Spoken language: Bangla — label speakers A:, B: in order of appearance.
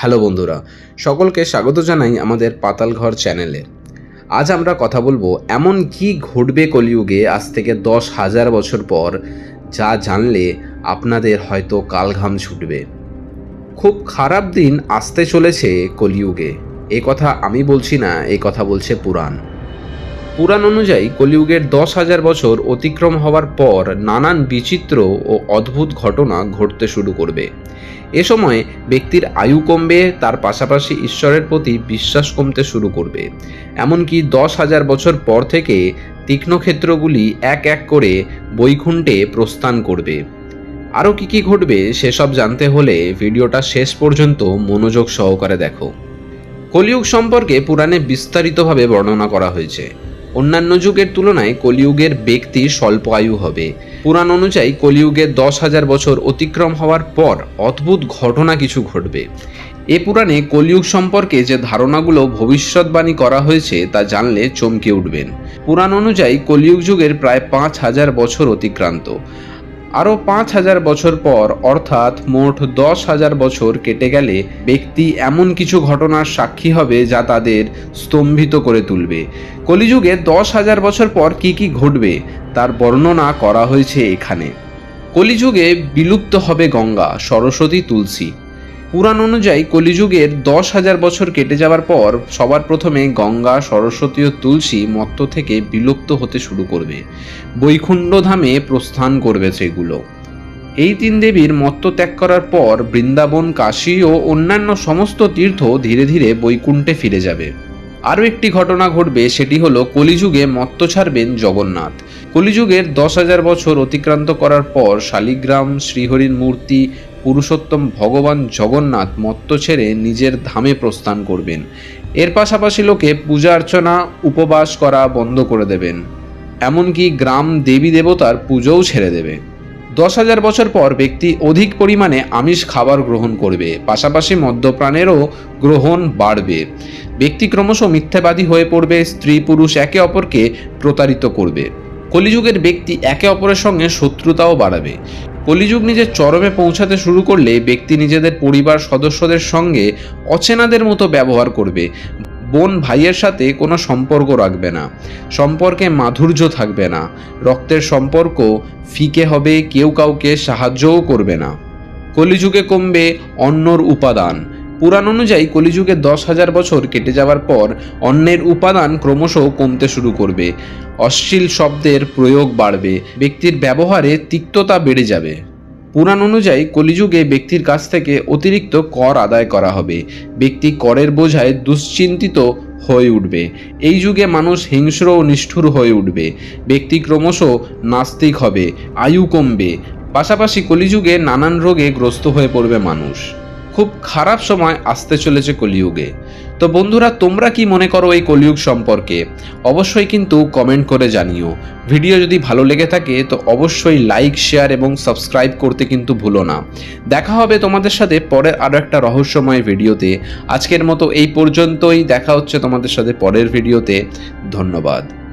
A: হ্যালো বন্ধুরা, সকলকে স্বাগত জানাই আমাদের পাতালঘর চ্যানেলে। আজ আমরা কথা বলব এমন কি ঘটবে কলিযুগে আজ থেকে দশ হাজার বছর পর, যা জানলে আপনাদের হয়তো কালঘাম ছুটবে। খুব খারাপ দিন আসতে চলেছে কলিযুগে। এ কথা আমি বলছি না, এ কথা বলছে পুরাণ। পুরাণ অনুযায়ী কলিযুগের দশ হাজার বছর অতিক্রম হওয়ার পর নানান বিচিত্র ও অদ্ভুত ঘটনা ঘটতে শুরু করবে। এ সময় ব্যক্তির আয়ু কমবে, তার পাশাপাশি ঈশ্বরের প্রতি বিশ্বাস কমতে শুরু করবে। এমনকি দশ হাজার বছর পর থেকে তীক্ষ্ণক্ষেত্রগুলি এক এক করে বৈকুণ্ঠে প্রস্থান করবে। আরও কি কি ঘটবে সেসব জানতে হলে ভিডিওটা শেষ পর্যন্ত মনোযোগ সহকারে দেখো। কলিযুগ সম্পর্কে পুরাণে বিস্তারিতভাবে বর্ণনা করা হয়েছে। অন্যান্য যুগের তুলনায় কলিযুগের ব্যক্তি স্বল্প আয়ু হবে। পুরাণ অনুযায়ী কলিযুগের দশ হাজার বছর অতিক্রম হওয়ার পর অদ্ভুত ঘটনা কিছু ঘটবে। এ পুরাণে কলিযুগ সম্পর্কে যে ধারণাগুলো ভবিষ্যৎবাণী করা হয়েছে তা জানলে চমকে উঠবেন। পুরাণ অনুযায়ী কলিযুগ যুগের প্রায় পাঁচ হাজার বছর অতিক্রান্ত। আরও পাঁচ হাজার বছর পর, অর্থাৎ মোট দশ হাজার বছর কেটে গেলে ব্যক্তি এমন কিছু ঘটনার সাক্ষী হবে যা তাদের স্তম্ভিত করে তুলবে। কলিযুগে দশ হাজার বছর পর কি কি ঘটবে তার বর্ণনা করা হয়েছে এখানে। কলিযুগে বিলুপ্ত হবে গঙ্গা, সরস্বতী তুলসী। পুরাণ অনুযায়ী কলিযুগের দশ হাজার বছর কেটে যাওয়ার পর সবার প্রথমে গঙ্গা, সরস্বতী ও তুলসী মত্ত থেকে বিলুপ্ত হতে শুরু করবে। বৈকুণ্ঠ ধামে প্রস্থান করবে সেগুলো। এই তিন দেবীর মত্ত ত্যাগ করার পর বৃন্দাবন, কাশী ও অন্যান্য সমস্ত তীর্থ ধীরে ধীরে বৈকুণ্ঠে ফিরে যাবে। আরও একটি ঘটনা ঘটবে, সেটি হলো কলিযুগে মত্ত ছাড়বেন জগন্নাথ। কলিযুগের দশ হাজার বছর অতিক্রান্ত করার পর শালিগ্রাম, শ্রীহরির মূর্তি পুরুষোত্তম ভগবান জগন্নাথ মত্ত ছেড়ে নিজের ধামে প্রস্থান করবেন। এর পাশাপাশি লোকে পূজা অর্চনা, উপবাস করা বন্ধ করে দেবেন। এমনকি গ্রাম দেবী দেবতার পুজোও ছেড়ে দেবে। দশ হাজার বছর পর ব্যক্তি অধিক পরিমাণে আমিষ খাবার গ্রহণ করবে, পাশাপাশি মদ্যপ্রাণেরও গ্রহণ বাড়বে। ব্যক্তি ক্রমশ মিথ্যাবাদী হয়ে পড়বে, স্ত্রী পুরুষ একে অপরকে প্রতারিত করবে। কলিযুগের ব্যক্তি একে অপরের সঙ্গে শত্রুতাও বাড়াবে। কলিযুগ নিজের চরমে পৌঁছাতে শুরু করলে ব্যক্তি নিজেদের পরিবার সদস্যদের সঙ্গে অচেনাদের মতো ব্যবহার করবে। বোন ভাইয়ের সাথে কোনো সম্পর্ক রাখবে না। সম্পর্কে মাধুর্য থাকবে না। রক্তের সম্পর্ক ফিকে হবে, কেউ কাউকে সাহায্যও করবে না। কলিযুগে কমবে অন্যর উপাদান। পুরাণ অনুযায়ী কলিযুগে দশ হাজার বছর কেটে যাওয়ার পর অন্যের উপাদান ক্রমশ কমতে শুরু করবে। অশ্লীল শব্দের প্রয়োগ বাড়বে, ব্যক্তির ব্যবহারে তিক্ততা বেড়ে যাবে। পুরাণ অনুযায়ী কলিযুগে ব্যক্তির কাছ থেকে অতিরিক্ত কর আদায় করা হবে। ব্যক্তি করের বোঝায় দুশ্চিন্তিত হয়ে উঠবে। এই যুগে মানুষ হিংস্র ও নিষ্ঠুর হয়ে উঠবে। ব্যক্তি ক্রমশ নাস্তিক হবে, আয়ু কমবে। পাশাপাশি কলিযুগে নানান রোগে গ্রস্ত হয়ে পড়বে মানুষ। খুব খারাপ সময় আসতে চলেছে কলিযুগে। তো বন্ধুরা, তোমরা কি মনে করো এই কলিযুগ সম্পর্কে? অবশ্যই কিন্তু কমেন্ট করে জানিও। ভিডিও যদি ভালো লেগে থাকে, তো অবশ্যই লাইক শেয়ার এবং সাবস্ক্রাইব করতে কিন্তু ভুলো না। দেখা হবে তোমাদের সাথে পরের আরও একটা রহস্যময় ভিডিওতে। আজকের মতো এই পর্যন্তই। দেখা হচ্ছে তোমাদের সাথে পরের ভিডিওতে। ধন্যবাদ।